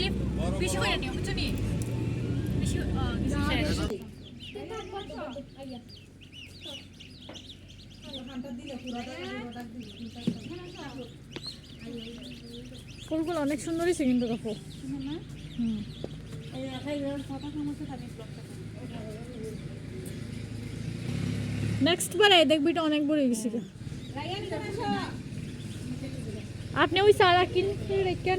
Clip বেশি করে নিও বুঝছ নি? বেশি ফুলগুলো অনেক সুন্দরই হয়েছে কিন্তু কাপড় হুম। নেক্সট বার দেখবি এটা অনেক বড় হয়ে গেছে আপনি ওই সারা কিনতে রেখেন।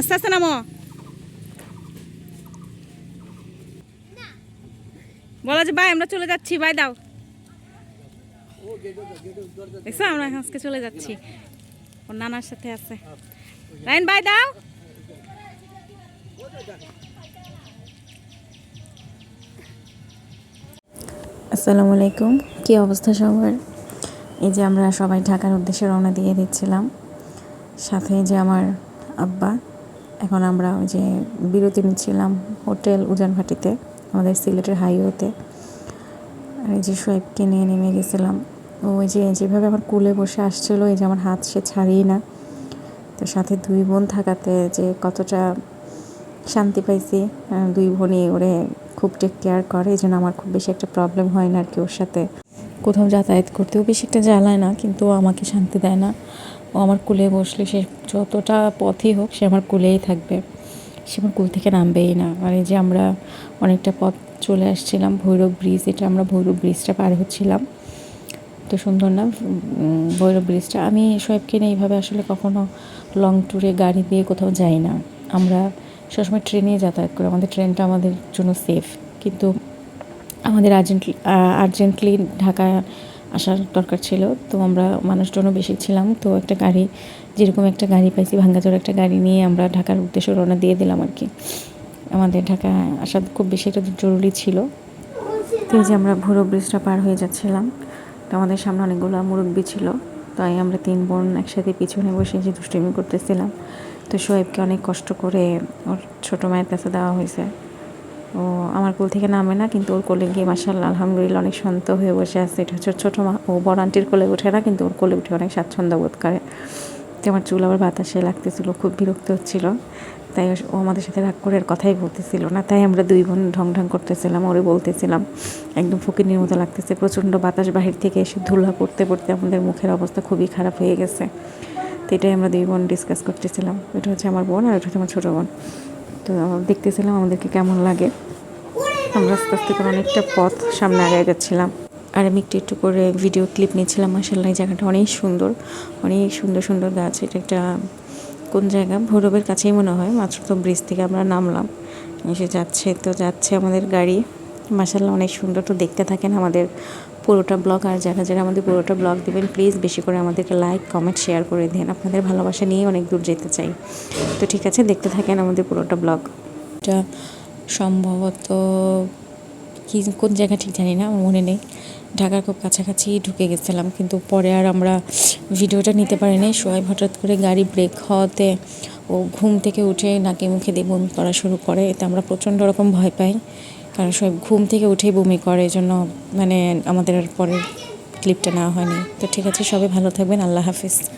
আস্তে আস্তে নামো। বলা যে, ভাই, আমরা চলে যাচ্ছি, ভাই, দাও। দেখছ, আমরা আজকে চলে যাচ্ছি। ওর নানার সাথে আছে। রাইন, ভাই, দাও। আসসালামু আলাইকুম। কী অবস্থা সবার? এই যে আমরা সবাই ঢাকার উদ্দেশ্যে রওনা দিয়ে দিচ্ছিলাম। সাথে যে আমার আব্বা। এখন আমরা ওই যে বিরতি নিচ্ছিলাম হোটেল উজানভাটিতে আমাদের সিলেটের হাইওয়েতে। আর এই যে সোয়েবকে নিয়ে নেমে গেছিলাম। ওই যে যেভাবে আমার কুলে বসে আসছিল, এই যে আমার হাত সে ছাড়িয়ে না। তো সাথে দুই বোন থাকাতে যে কতটা শান্তি পাইছি দুই বোনই ওরে খুব টেক কেয়ার করে। এই জন্য আমার খুব বেশি একটা প্রবলেম হয় না আর কি ওর সাথে। কোথাও যাতায়াত করতেও বেশি একটা জ্বালায় না, কিন্তু আমাকে শান্তি দেয় না। ও আমার কুলে বসলে সে যতটা পথই হোক, সে আমার কুলেই থাকবে। সে আমার কুল থেকে নামবেই না। আর এই যে আমরা অনেকটা পথ চলে আসছিলাম, ভৈরব ব্রিজ, এটা আমরা ভৈরব ব্রিজটা পার হচ্ছিলাম। তো সুন্দর না ভৈরব ব্রিজটা? আমি সোয়েবকে নিয়ে এইভাবে আসলে কখনো লং ট্যুরে গাড়ি দিয়ে কোথাও যাই না। আমরা সবসময় ট্রেনে যাতায়াত করি। আমাদের ট্রেনটা আমাদের জন্য সেফ কিন্তু আমাদের আর্জেন্টলি আর্জেন্টলি ঢাকায় আসার দরকার ছিল। তো আমরা মানুষজনও বেশি ছিলাম। তো একটা গাড়ি, যেরকম একটা গাড়ি পাইছি, ভাঙ্গাচোর একটা গাড়ি নিয়ে আমরা ঢাকার উদ্দেশ্যে রওনা দিয়ে দিলাম আর কি। আমাদের ঢাকা আসা খুব বেশি একটা জরুরি ছিল। তো যে আমরা ভৈরব ব্রিজটা পার হয়ে যাচ্ছিলাম, তো আমাদের সামনে অনেকগুলো মুরব্বী ছিল। তাই আমরা তিন বোন একসাথে পিছনে বসে যে দুষ্টুমি করতেছিলাম। তো শোয়েবকে অনেক কষ্ট করে ওর ছোটো মায়ের কাছে দেওয়া হয়েছে। ও আমার কোল থেকে নামে না, কিন্তু ওর কোলে গিয়ে মাসাল্লাহ আলহামদুলিল্লাহ অনেক শান্ত হয়ে বসে আছে। এটা হচ্ছে ছোটো মা, ও বড় আন্টির কোলে ওঠে না, কিন্তু ওর কোলে উঠে অনেক স্বাচ্ছন্দ্য বোধ করে। তো আমার চুল আবার বাতাসে লাগতেছিল, খুব বিরক্ত হচ্ছিল। তাই ও আমাদের সাথে রাগ করে কথাই বলতেছিল না। তাই আমরা দুই বোন ঢং ঢং করতেছিলাম, ওরে বলতেছিলাম, একদম ফকিনির মতো লাগতেছে। প্রচণ্ড বাতাস বাহির থেকে এসে ধুলা পড়তে পড়তে আমাদের মুখের অবস্থা খুবই খারাপ হয়ে গেছে। তো এটাই আমরা দুই বোন ডিসকাস করতেছিলাম। এটা হচ্ছে আমার বোন আর এটা হচ্ছে আমার ছোটো বোন। তো দেখতেছিলাম আমাদেরকে কেমন লাগে। আমরা আস্তে আস্তে করে অনেকটা পথ সামনে আগে যাচ্ছিলাম। আর আমি একটু একটু করে ভিডিও ক্লিপ নিয়েছিলাম। মার্শাল্লাহ জায়গাটা অনেক সুন্দর। অনেক সুন্দর সুন্দর গাছ। এটা একটা, কোন জায়গা? ভৈরবের কাছেই মনে হয়। মাত্র তো ব্রিজ থেকে আমরা নামলাম। এসে যাচ্ছে, তো যাচ্ছে আমাদের গাড়ি। মাসাল্লাহ অনেক সুন্দর তো দেখতে থাকেন আমাদের পুরোটা ব্লগ। আর যারা যারা আমাদের পুরোটা ব্লগ দেবেন প্লিজ বেশি করে আমাদেরকে লাইক কমেন্ট শেয়ার করে দেন। আপনাদের ভালোবাসা নিয়ে অনেক দূর যেতে চাই। তো ঠিক আছে, দেখতে থাকেন আমাদের পুরোটা ব্লগ। এটা সম্ভবত কি, কোন জায়গা ঠিক জানি না, আমার মনে নেই। ঢাকার খুব কাছাকাছি ঢুকে গেছিলাম, কিন্তু পরে আর আমরা ভিডিওটা নিতে পারি পারিনি। সোয়াইব হঠাৎ করে গাড়ি ব্রেক হওয়াতে ও ঘুম থেকে উঠে নাকে মুখে দিয়ে বমি করা শুরু করে। এতে আমরা প্রচণ্ড রকম ভয় পাই। কারণ সব ঘুম থেকে উঠেই বমি করে এই জন্য মানে আমাদের আর পরের ক্লিপটা নেওয়া হয়নি। তো ঠিক আছে, সবাই ভালো থাকবেন, আল্লাহ হাফিজ।